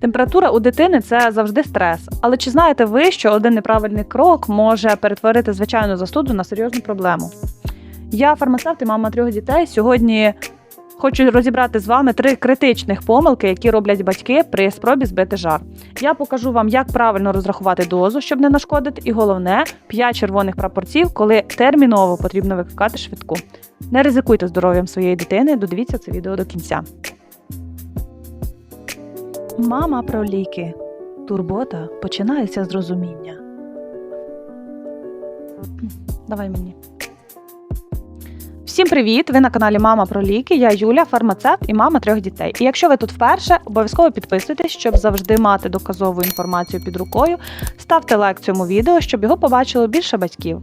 Температура у дитини це завжди стрес. Але чи знаєте ви, що один неправильний крок може перетворити звичайну застуду на серйозну проблему? Я фармацевт і мама трьох дітей. Сьогодні хочу розібрати з вами три критичних помилки, які роблять батьки при спробі збити жар. Я покажу вам, як правильно розрахувати дозу, щоб не нашкодити, і головне 5 червоних прапорців, коли терміново потрібно викликати швидку. Не ризикуйте здоров'ям своєї дитини, додивіться це відео до кінця. Мама про ліки. Турбота починається з розуміння. Давай мені. Всім привіт! Ви на каналі Мама про ліки. Я Юля, фармацевт і мама трьох дітей. І якщо ви тут вперше, обов'язково підписуйтесь, щоб завжди мати доказову інформацію під рукою. Ставте лайк цьому відео, щоб його побачило більше батьків.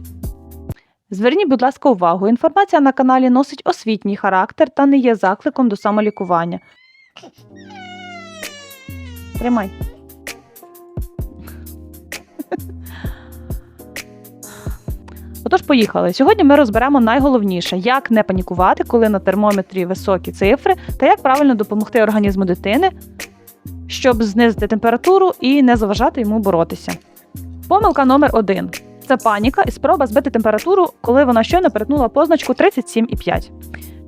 Зверніть, будь ласка, увагу. Інформація на каналі носить освітній характер та не є закликом до самолікування. Тримай. Отож, поїхали. Сьогодні ми розберемо найголовніше, як не панікувати, коли на термометрі високі цифри, та як правильно допомогти організму дитини, щоб знизити температуру і не заважати йому боротися. Помилка номер один це паніка і спроба збити температуру, коли вона щойно перетнула позначку 37,5.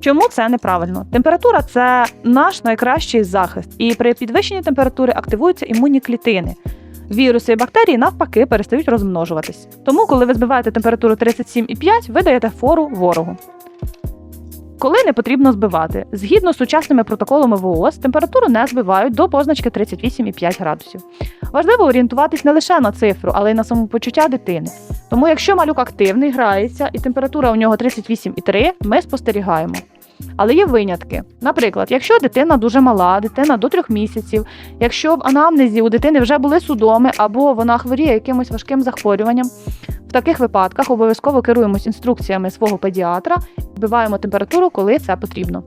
Чому це неправильно? Температура це наш найкращий захист, і при підвищенні температури активуються імунні клітини. Віруси і бактерії навпаки перестають розмножуватись. Тому, коли ви збиваєте температуру 37,5, ви даєте фору ворогу. Коли не потрібно збивати, згідно з сучасними протоколами ВООЗ, температуру не збивають до позначки 38,5 градусів. Важливо орієнтуватись не лише на цифру, але й на самопочуття дитини. Тому, якщо малюк активний, грається і температура у нього 38,3, ми спостерігаємо. Але є винятки. Наприклад, якщо дитина дуже мала, дитина до трьох місяців, якщо в анамнезі у дитини вже були судоми або вона хворіє якимось важким захворюванням, в таких випадках обов'язково керуємось інструкціями свого педіатра, вбиваємо температуру, коли це потрібно.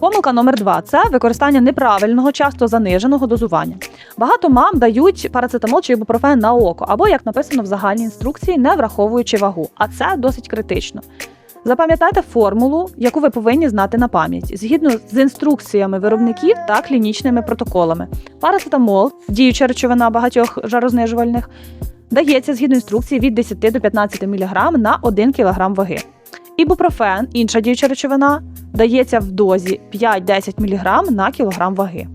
Помилка номер два це використання неправильного, часто заниженого дозування. Багато мам дають парацетамол чи ібупрофен на око, або як написано в загальній інструкції, не враховуючи вагу. А це досить критично. Запам'ятайте формулу, яку ви повинні знати на пам'ять, згідно з інструкціями виробників та клінічними протоколами. Парацетамол, діюча речовина багатьох жарознижувальних, дається згідно інструкції від 10 до 15 мг на 1 кг ваги. Ібупрофен, інша діюча речовина, дається в дозі 5-10 мг на кілограм ваги.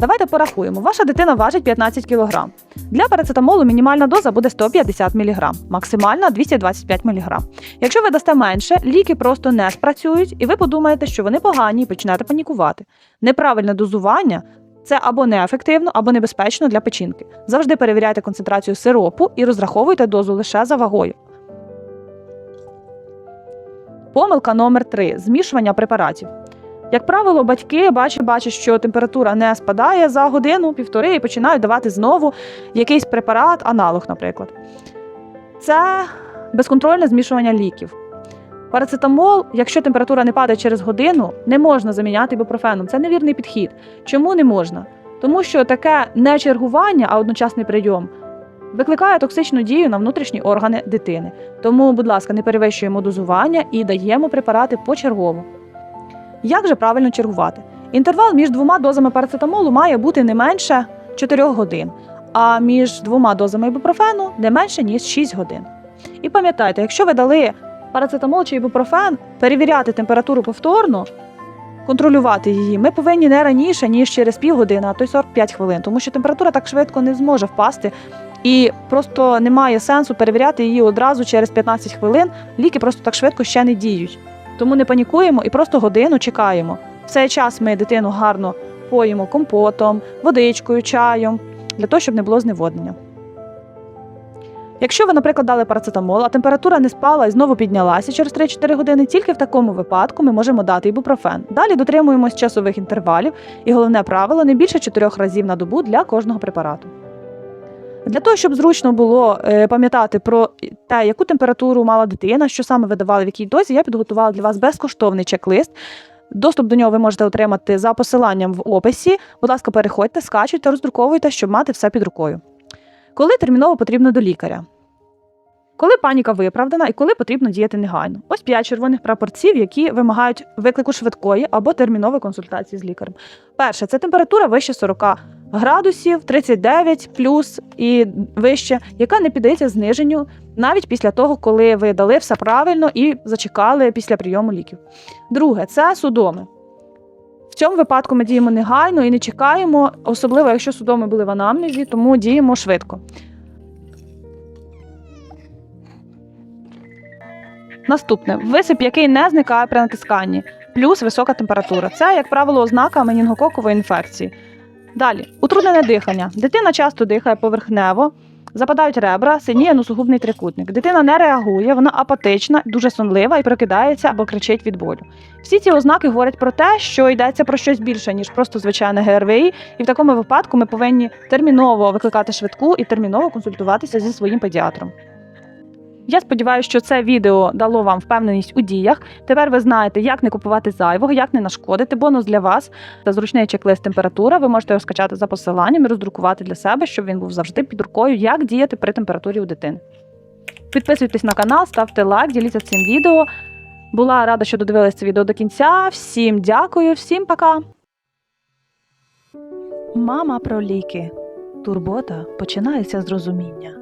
Давайте порахуємо. Ваша дитина важить 15 кг. Для парацетамолу мінімальна доза буде 150 мг, максимальна 225 мг. Якщо ви дасте менше, ліки просто не спрацюють, і ви подумаєте, що вони погані і почнете панікувати. Неправильне дозування це або неефективно, або небезпечно для печінки. Завжди перевіряйте концентрацію сиропу і розраховуйте дозу лише за вагою. Помилка номер 3 змішування препаратів. Як правило, батьки бачать, бачать, що температура не спадає за годину-півтори і починають давати знову якийсь препарат, аналог, наприклад. Це безконтрольне змішування ліків. Парацетамол, якщо температура не падає через годину, не можна заміняти ібупрофеном. Це невірний підхід. Чому не можна? Тому що таке не чергування, а одночасний прийом викликає токсичну дію на внутрішні органи дитини. Тому, будь ласка, не перевищуємо дозування і даємо препарати почергово. Як же правильно чергувати? Інтервал між двома дозами парацетамолу має бути не менше 4 годин, а між двома дозами ібупрофену не менше ніж 6 годин. І пам'ятайте, якщо ви дали парацетамол чи ібупрофен, перевіряти температуру повторно, контролювати її, ми повинні не раніше, ніж через півгодини, а то й 45 хвилин, тому що температура так швидко не зможе впасти. І просто немає сенсу перевіряти її одразу через 15 хвилин. Ліки просто так швидко ще не діють. Тому не панікуємо і просто годину чекаємо. В цей час ми дитину гарно поїмо компотом, водичкою, чаєм, для того, щоб не було зневоднення. Якщо ви, наприклад, дали парацетамол, а температура не спала і знову піднялася через 3-4 години, тільки в такому випадку ми можемо дати ібупрофен. Далі дотримуємось часових інтервалів і головне правило не більше 4 разів на добу для кожного препарату. Для того, щоб зручно було е, пам'ятати про те, яку температуру мала дитина, що саме видавали в якій дозі, я підготувала для вас безкоштовний чек-лист. Доступ до нього ви можете отримати за посиланням в описі. Будь ласка, переходьте, скачуйте, роздруковуйте, щоб мати все під рукою. Коли терміново потрібно до лікаря? коли паніка виправдана і коли потрібно діяти негайно. Ось п'ять червоних прапорців, які вимагають виклику швидкої або термінової консультації з лікарем. Перше це температура вище 40 градусів, 39 плюс і вище, яка не піддається зниженню навіть після того, коли ви дали все правильно і зачекали після прийому ліків. Друге це судоми. В цьому випадку ми діємо негайно і не чекаємо, особливо якщо судоми були в анамнезі, тому діємо швидко. Наступне висип, який не зникає при натисканні, плюс висока температура. Це, як правило, ознака менінгококової інфекції. Далі, утруднене дихання. Дитина часто дихає поверхнево, западають ребра, синіє носогубний трикутник. Дитина не реагує, вона апатична, дуже сонлива і прокидається або кричить від болю. Всі ці ознаки говорять про те, що йдеться про щось більше, ніж просто звичайне ГРВІ, і в такому випадку ми повинні терміново викликати швидку і терміново консультуватися зі своїм педіатром. Я сподіваюся, що це відео дало вам впевненість у діях. Тепер ви знаєте, як не купувати зайвого, як не нашкодити. Бонус для вас та зручний чек-лист температура. Ви можете його скачати за посиланням і роздрукувати для себе, щоб він був завжди під рукою, як діяти при температурі у дитини. Підписуйтесь на канал, ставте лайк, діліться цим відео. Була рада, що додивилися це відео до кінця. Всім дякую, всім пока. Мама про ліки. Турбота починається з розуміння.